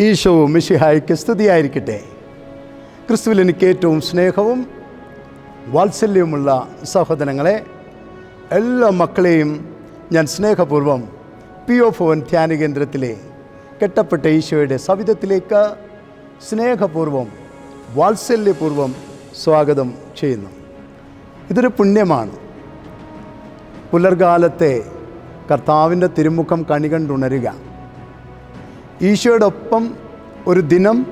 ഈശോ മിഷിഹായ്ക്ക് സ്തുതിയായിരിക്കട്ടെ. ക്രിസ്തുവിൽ എനിക്ക് ഏറ്റവും സ്നേഹവും വാത്സല്യവുമുള്ള സഹോദരങ്ങളെ എല്ലാ മക്കളെയും ഞാൻ സ്നേഹപൂർവം പി ഒ ഫോൻ ധ്യാന കേന്ദ്രത്തിലെ കെട്ടപ്പെട്ട ഈശോയുടെ സവിധത്തിലേക്ക് സ്നേഹപൂർവം വാത്സല്യപൂർവം സ്വാഗതം ചെയ്യുന്നു. ഇതൊരു പുണ്യമാണ്. പുലർകാലത്തെ കർത്താവിന്റെ തിരുമുഖം കണികണ്ടുണരുക. ഈശോയോടൊപ്പം ഒരു ദിനം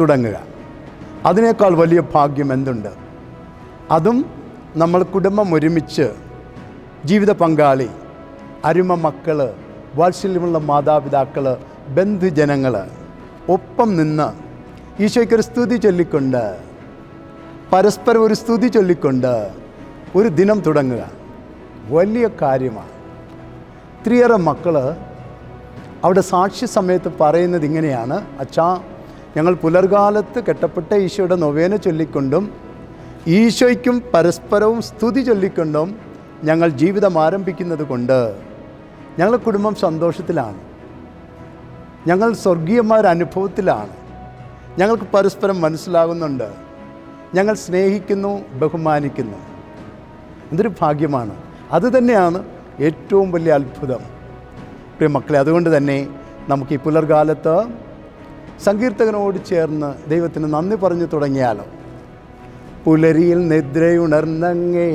തുടങ്ങുക. അതിനേക്കാൾ വലിയ ഭാഗ്യം എന്തുണ്ട്? അതും നമ്മൾ കുടുംബം ഒരുമിച്ച് ജീവിത പങ്കാളി അരുമ മക്കൾ വാത്സല്യമുള്ള മാതാപിതാക്കൾ ബന്ധുജനങ്ങൾ ഒപ്പം നിന്ന് ഈശോയ്ക്കൊരു സ്തുതി ചൊല്ലിക്കൊണ്ട് പരസ്പരം ഒരു സ്തുതി ചൊല്ലിക്കൊണ്ട് ഒരു ദിനം തുടങ്ങുക. വലിയ കാര്യമാണ്. ഒത്തിരിയേറെ മക്കൾ അവിടെ സാക്ഷി സമയത്ത് പറയുന്നത് ഇങ്ങനെയാണ്. അച്ഛാ ഞങ്ങൾ പുലർകാലത്ത് കെട്ടപ്പെട്ട ഈശോയുടെ നൊവേന ചൊല്ലിക്കൊണ്ടും ഈശോയ്ക്കും പരസ്പരവും സ്തുതി ചൊല്ലിക്കൊണ്ടും ഞങ്ങൾ ജീവിതം ആരംഭിക്കുന്നത് കൊണ്ട് ഞങ്ങളുടെ കുടുംബം സന്തോഷത്തിലാണ്. ഞങ്ങൾ സ്വർഗീയമായ അനുഭവത്തിലാണ്. ഞങ്ങൾക്ക് പരസ്പരം മനസ്സിലാകുന്നുണ്ട്. ഞങ്ങൾ സ്നേഹിക്കുന്നു ബഹുമാനിക്കുന്നു. എന്തൊരു ഭാഗ്യമാണ്. അതുതന്നെയാണ് ഏറ്റവും വലിയ അത്ഭുതം. പ്രിയ മക്കളെ അതുകൊണ്ട് തന്നെ നമുക്ക് ഈ പുലർകാലത്ത് സങ്കീർത്തകനോട് ചേർന്ന് ദൈവത്തിന് നന്ദി പറഞ്ഞു തുടങ്ങിയാലോ? പുലരിയിൽ നിദ്രയുണർന്നങ്ങേ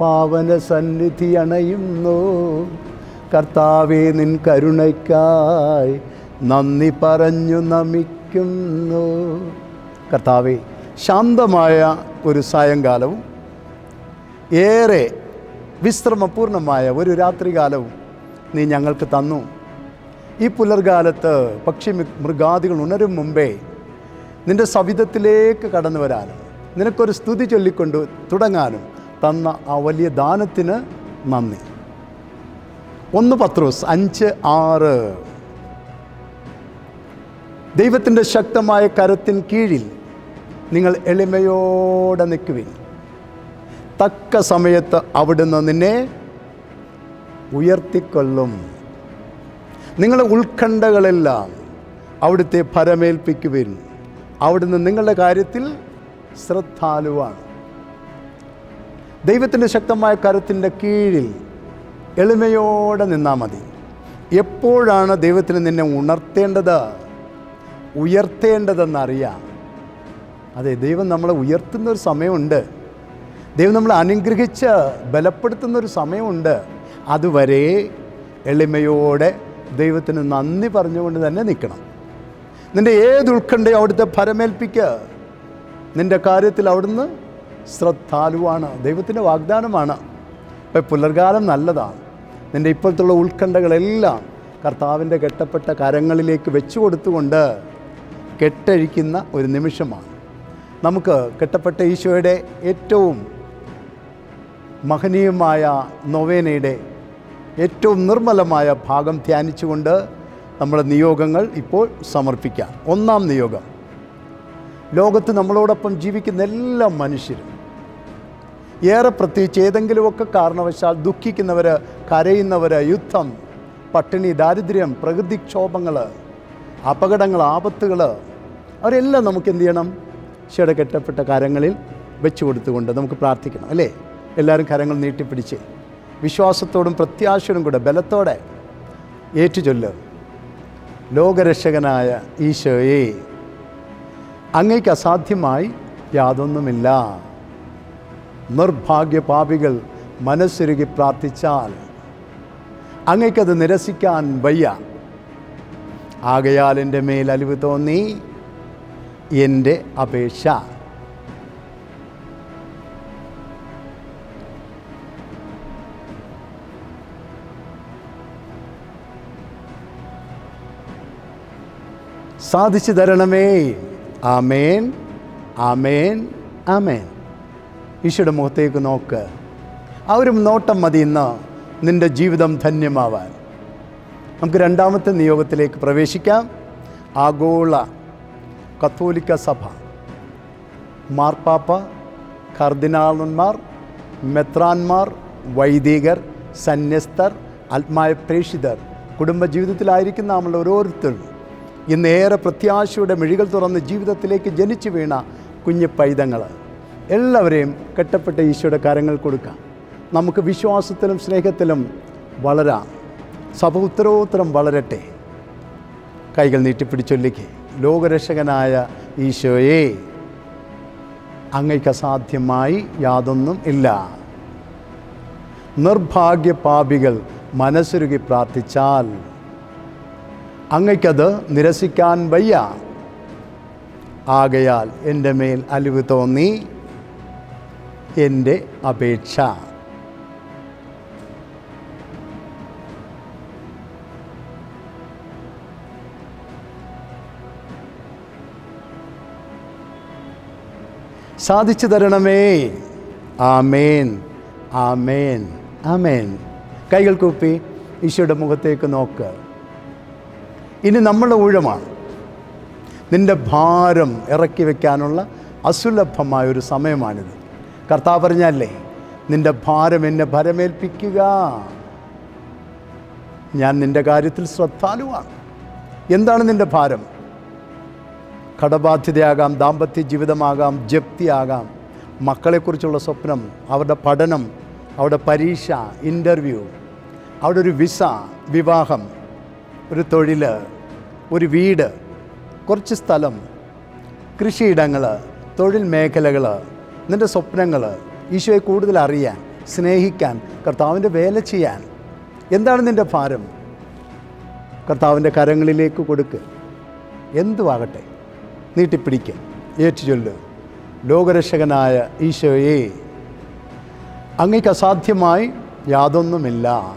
പാവന സന്നിധി അണയുന്നു. കർത്താവെ നിൻ കരുണയ്ക്കായി നന്ദി പറഞ്ഞു നമിക്കുന്നു. കർത്താവെ ശാന്തമായ ഒരു സായങ്കാലവും ഏറെ വിശ്രമപൂർണമായ ഒരു രാത്രികാലവും നീ ഞങ്ങൾക്ക് തന്നു. ഈ പുലർകാലത്ത് പക്ഷി മൃഗാദികൾ ഉണരും മുമ്പേ നിന്റെ സവിധത്തിലേക്ക് കടന്നു വരാനും നിനക്കൊരു സ്തുതി ചൊല്ലിക്കൊണ്ട് തുടങ്ങാനും തന്ന ആ വലിയ ദാനത്തിന് നന്ദി. ഒന്ന് പത്രോസ് അഞ്ച് ആറ്. ദൈവത്തിന്റെ ശക്തമായ കരത്തിൻ കീഴിൽ നിങ്ങൾ എളിമയോടെ നിൽക്കുവിൻ. തക്ക സമയത്ത് അവിടുന്ന് നിന്നെ ഉയർത്തിക്കൊള്ളും. നിങ്ങളുടെ ഉത്കണ്ഠകളെല്ലാം അവിടുത്തെ ഫലമേൽപ്പിക്കുവിൻ. അവിടുന്ന് നിങ്ങളുടെ കാര്യത്തിൽ ശ്രദ്ധാലുവാണ് ദൈവത്തിന്റെ ശക്തമായ കരത്തിന്റെ കീഴിൽ എളിമയോടെ നിന്നാൽ മതി. എപ്പോഴാണ് ദൈവത്തിന് നിന്നെ ഉണർത്തേണ്ടത്? ഉയർത്തേണ്ടതെന്നറിയാം. അതെ ദൈവം നമ്മളെ ഉയർത്തുന്ന ഒരു സമയമുണ്ട്. ദൈവം നമ്മളെ അനുഗ്രഹിച്ച് ബലപ്പെടുത്തുന്ന ഒരു സമയമുണ്ട്. അതുവരെ എളിമയോടെ ദൈവത്തിന് നന്ദി പറഞ്ഞുകൊണ്ട് തന്നെ നിൽക്കണം. നിന്റെ ഏത് ഉൾക്കണ്ടേ അവിടുത്തെ ഫലമേൽപ്പിക്കുക. നിന്റെ കാര്യത്തിൽ അവിടുന്ന് ശ്രദ്ധാലുവാണ്. ദൈവത്തിന്റെ വാഗ്ദാനമാണ്. ഇപ്പം പുലർകാലം നല്ലതാണ്. നിന്റെ ഇപ്പോഴത്തുള്ള ഉത്കണ്ഠകളെല്ലാം കർത്താവിന്റെ കെട്ടപ്പെട്ട കരങ്ങളിലേക്ക് വെച്ചു കൊടുത്തുകൊണ്ട് കെട്ടഴിക്കുന്ന ഒരു നിമിഷമാണ്. നമുക്ക് കെട്ടപ്പെട്ട ഈശോയുടെ ഏറ്റവും മഹനീയമായ നൊവേനയുടെ ഏറ്റവും നിർമ്മലമായ ഭാഗം ധ്യാനിച്ചുകൊണ്ട് നമ്മുടെ നിയോഗങ്ങൾ ഇപ്പോൾ സമർപ്പിക്കാം. ഒന്നാം നിയോഗം. ലോകത്ത് നമ്മളോടൊപ്പം ജീവിക്കുന്ന എല്ലാ മനുഷ്യരും ഏറെ പ്രത്യേകിച്ച് ഏതെങ്കിലുമൊക്കെ കാരണവശാൽ ദുഃഖിക്കുന്നവർ കരയുന്നവർ യുദ്ധം പട്ടിണി ദാരിദ്ര്യം പ്രകൃതിക്ഷോഭങ്ങൾ അപകടങ്ങൾ ആപത്തുകൾ അവരെല്ലാം നമുക്ക് എന്ത് ചെയ്യണം? ഈശോയുടെ കെട്ടപ്പെട്ട കരങ്ങളിൽ വെച്ചു കൊടുത്തുകൊണ്ട് നമുക്ക് പ്രാർത്ഥിക്കണം അല്ലേ? എല്ലാവരും കരങ്ങൾ നീട്ടിപ്പിടിച്ച്. വിശ്വാസത്തോടും പ്രത്യാശയോടും കൂടെ ബലത്തോടെ ഏറ്റുചൊല്ല്. ലോകരക്ഷകനായ ഈശോയെ അങ്ങയ്ക്ക് അസാധ്യമായി യാതൊന്നുമില്ല. നിർഭാഗ്യ പാപികൾ മനസ്സുരുകി പ്രാർത്ഥിച്ചാൽ അങ്ങയ്ക്കത് നിരസിക്കാൻ വയ്യ. ആകയാൽ എന്റെ മേൽ അലിവ് തോന്നി എന്റെ അപേക്ഷ. സാധിച്ചു തരണമേ. ആമേൻ. ആമേൻ. ആമേൻ. ഈശോയുടെ മുഖത്തേക്ക് നോക്ക്. ആ ഒരു നോട്ടം മതി ഇന്ന്. നിന്റെ ജീവിതം ധന്യമാവാൻ. നമുക്ക് രണ്ടാമത്തെ നിയോഗത്തിലേക്ക് പ്രവേശിക്കാം. ആഗോള കത്തോലിക്ക സഭ. മാർപ്പാപ്പ കർദിനാളന്മാർ മെത്രാന്മാർ വൈദികർ സന്യസ്തർ ആത്മായ പ്രേഷിതർ കുടുംബജീവിതത്തിലായിരിക്കുന്ന നമ്മൾ ഓരോരുത്തരും ഇന്നേറെ പ്രത്യാശയുടെ മിഴികൾ തുറന്ന് ജീവിതത്തിലേക്ക് ജനിച്ചു വീണ കുഞ്ഞു പൈതങ്ങൾ എല്ലാവരെയും കെട്ടപ്പെട്ട ഈശോയുടെ കരങ്ങൾ കൊടുക്കാം. നമുക്ക് വിശ്വാസത്തിലും സ്നേഹത്തിലും വളരാം. സഭ ഉത്തരോത്തരം വളരട്ടെ. കൈകൾ നീട്ടിപ്പിടിച്ചൊല്ലിക്ക്. ലോകരക്ഷകനായ ഈശോയെ അങ്ങയ്ക്ക് അസാധ്യമായി യാതൊന്നും ഇല്ല. നിർഭാഗ്യ പാപികൾ മനസ്സുരുകി പ്രാർത്ഥിച്ചാൽ അങ്ങയ്ക്കത് നിരസിക്കാൻ വയ്യ. ആകയാൽ എന്റെ മേൽ അലിവ് തോന്നി. എന്റെ അപേക്ഷ. സാധിച്ചു തരണമേ. ആമേൻ. ആമേൻ. ആമേൻ. കൈകൾ കൂപ്പി ഈശോയുടെ മുഖത്തേക്ക് നോക്ക്. ഇനി നമ്മളുടെ ഊഴമാണ്. നിന്റെ ഭാരം ഇറക്കി വയ്ക്കാനുള്ള അസുലഭമായ ഒരു സമയമാണിത്. കർത്താവ് പറഞ്ഞല്ലേ നിന്റെ ഭാരം എന്നെ ഭരമേൽപ്പിക്കുക. ഞാൻ നിന്റെ കാര്യത്തിൽ ശ്രദ്ധാലുവാണ്. എന്താണ് നിന്റെ ഭാരം? കടബാധ്യതയാകാം ദാമ്പത്യ ജീവിതമാകാം ജപ്തിയാകാം. മക്കളെക്കുറിച്ചുള്ള സ്വപ്നം അവരുടെ പഠനം അവരുടെ പരീക്ഷ ഇന്റർവ്യൂ അവിടെ ഒരു വിസ വിവാഹം ഒരു തൊഴിൽ ഒരു വീട് കുറച്ച് സ്ഥലം കൃഷിയിടങ്ങൾ തൊഴിൽ മേഖലകൾ നിന്റെ സ്വപ്നങ്ങൾ ഈശോയെ കൂടുതൽ അറിയാൻ സ്നേഹിക്കാൻ കർത്താവിന്റെ വേല ചെയ്യാൻ. എന്താണ് നിന്റെ ഭാരം? കർത്താവിന്റെ കരങ്ങളിലേക്ക് കൊടുക്ക്. എന്തുവാകട്ടെ? നീട്ടിപ്പിടിക്ക്. ഏറ്റുചൊല്ല്. ലോകരക്ഷകനായ ഈശോയെ അങ്ങേക്ക് അസാധ്യമായി യാതൊന്നുമില്ല.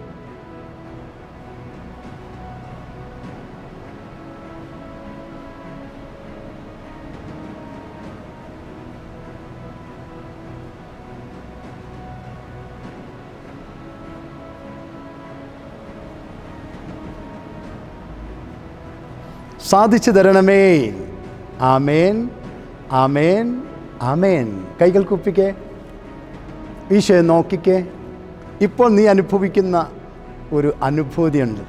സാധിച്ചു തരണമേ. ആമേൻ. ആമേൻ. ആമേൻ. കൈകൾ കുപ്പിക്കേ. ഈശോയെ നോക്കിക്കേ. ഇപ്പോൾ നീ അനുഭവിക്കുന്ന ഒരു അനുഭൂതിയുണ്ട്.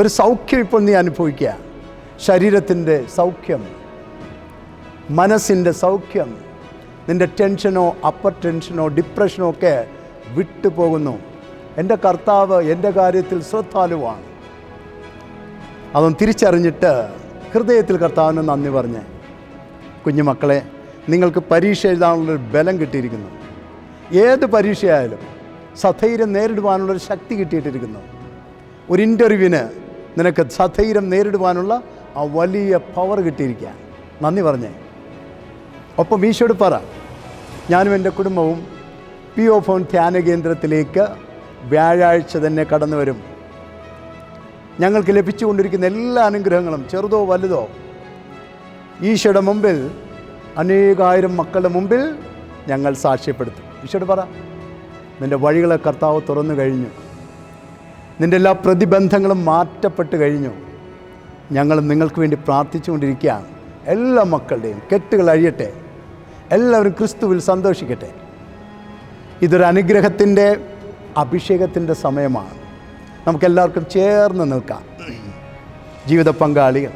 ഒരു സൗഖ്യം ഇപ്പോൾ നീ അനുഭവിക്കുക. ശരീരത്തിന്റെ സൗഖ്യം മനസ്സിന്റെ സൗഖ്യം നിന്റെ ടെൻഷനോ അപ്പർ ടെൻഷനോ ഡിപ്രഷനോ ഒക്കെ വിട്ടുപോകുന്നു. എന്റെ കർത്താവ് എന്റെ കാര്യത്തിൽ ശ്രദ്ധാലുവാണ്. അതൊന്ന് തിരിച്ചറിഞ്ഞിട്ട് ഹൃദയത്തിൽ കർത്താവിന് നന്ദി പറഞ്ഞ് കുഞ്ഞുമക്കളെ നിങ്ങൾക്ക് പരീക്ഷ എഴുതാനുള്ളൊരു ബലം കിട്ടിയിരിക്കുന്നു. ഏത് പരീക്ഷയായാലും സധൈര്യം നേരിടുവാനുള്ളൊരു ശക്തി കിട്ടിയിട്ടിരിക്കുന്നു. ഒരു ഇന്റർവ്യൂവിന് നിനക്ക് സധൈര്യം നേരിടുവാനുള്ള ആ വലിയ പവർ കിട്ടിയിരിക്കുക. നന്ദി പറഞ്ഞേ. ഒപ്പം ഈശോട് പറ ഞാനും എന്റെ കുടുംബവും പി ഒ ഫോൺ ധ്യാന കേന്ദ്രത്തിലേക്ക് വ്യാഴാഴ്ച തന്നെ കടന്നു വരും ഞങ്ങൾക്ക് ലഭിച്ചുകൊണ്ടിരിക്കുന്ന എല്ലാ അനുഗ്രഹങ്ങളും ചെറുതോ വലുതോ ഈശോയുടെ മുമ്പിൽ അനേകായിരം മക്കളുടെ മുമ്പിൽ ഞങ്ങൾ സാക്ഷ്യപ്പെടുത്തും. ഈശോട് പറ നിന്റെ വഴികളെ കർത്താവ് തുറന്നു കഴിഞ്ഞു. നിന്റെ എല്ലാ പ്രതിബന്ധങ്ങളും മാറ്റപ്പെട്ട് കഴിഞ്ഞു. ഞങ്ങൾ നിങ്ങൾക്ക് വേണ്ടി പ്രാർത്ഥിച്ചുകൊണ്ടിരിക്കുകയാണ്. എല്ലാ മക്കളുടെയും കെട്ടുകൾ അഴിയട്ടെ. എല്ലാവരും ക്രിസ്തുവിൽ സന്തോഷിക്കട്ടെ. ഇതൊരു അനുഗ്രഹത്തിന്റെ അഭിഷേകത്തിന്റെ സമയമാണ്. നമുക്കെല്ലാവർക്കും ചേർന്ന് നിൽക്കാം. ജീവിത പങ്കാളികൾ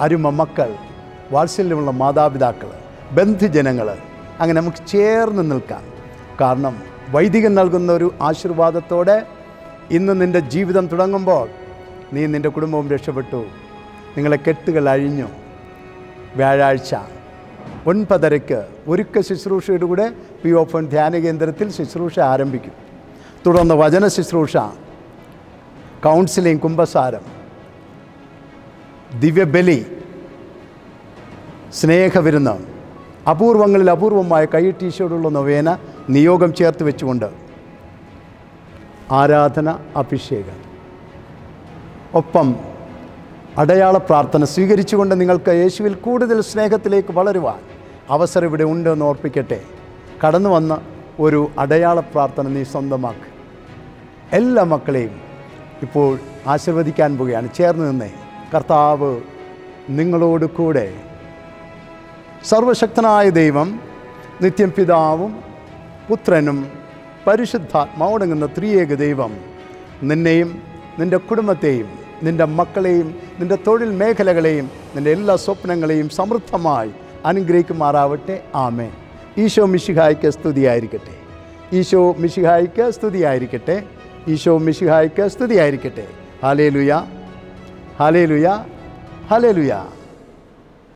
അരുമ മക്കൾ വാത്സല്യമുള്ള മാതാപിതാക്കൾ ബന്ധുജനങ്ങൾ അങ്ങനെ നമുക്ക് ചേർന്ന് നിൽക്കാം. കാരണം വൈദികൻ നൽകുന്ന ഒരു ആശീർവാദത്തോടെ ഇന്ന് നിന്റെ ജീവിതം തുടങ്ങുമ്പോൾ നീ നിന്റെ കുടുംബവും രക്ഷപ്പെട്ടു. നിങ്ങളെ കെട്ടുകൾ അഴിഞ്ഞു. വ്യാഴാഴ്ച ഒൻപതരയ്ക്ക് ഒരുക്ക ശുശ്രൂഷയുടെ കൂടെ പി ഓപ്പൺ ധ്യാന കേന്ദ്രത്തിൽ ശുശ്രൂഷ ആരംഭിക്കും. തുടർന്ന് വചന ശുശ്രൂഷ കൗൺസിലിംഗ് കുംഭസാരം ദിവ്യബലി സ്നേഹവിരുന്ന് അപൂർവങ്ങളിൽ അപൂർവമായ കൈയിട്ടീശോടുള്ള നൊവേന നിയോഗം ചേർത്ത് വെച്ചുകൊണ്ട് ആരാധന അഭിഷേകം. ഒപ്പം അടയാള പ്രാർത്ഥന സ്വീകരിച്ചുകൊണ്ട് നിങ്ങൾക്ക് യേശുവിൽ കൂടുതൽ സ്നേഹത്തിലേക്ക് വളരുവാൻ അവസരം ഇവിടെ ഉണ്ട് എന്ന് ഓർപ്പിക്കട്ടെ. കടന്നു വന്ന ഒരു അടയാള പ്രാർത്ഥന നീ സ്വന്തമാക്ക്. എല്ലാ മക്കളെയും ഇപ്പോൾ ആശീർവദിക്കാൻ പോവുകയാണ്. ചേർന്ന് നിന്നേ. കർത്താവ് നിങ്ങളോട് കൂടെ. സർവശക്തനായ ദൈവം നിത്യം പിതാവും പുത്രനും പരിശുദ്ധാത്മാവടങ്ങുന്ന ത്രിയേക ദൈവം നിന്നെയും നിന്റെ കുടുംബത്തെയും നിന്റെ മക്കളെയും നിന്റെ തൊഴിൽ മേഖലകളെയും നിന്റെ എല്ലാ സ്വപ്നങ്ങളെയും സമൃദ്ധമായി അനുഗ്രഹിക്കുമാറാവട്ടെ. ആമേ ഈശോ മിശിഹായ്ക്ക് സ്തുതിയായിരിക്കട്ടെ. ഈശോ മിശിഹായ്ക്ക് സ്തുതിയായിരിക്കട്ടെ. ഈശോ മിശിഹായ്ക്ക് സ്തുതിയായിരിക്കട്ടെ. ഹാലേ ലുയ ഹാലേ ലുയ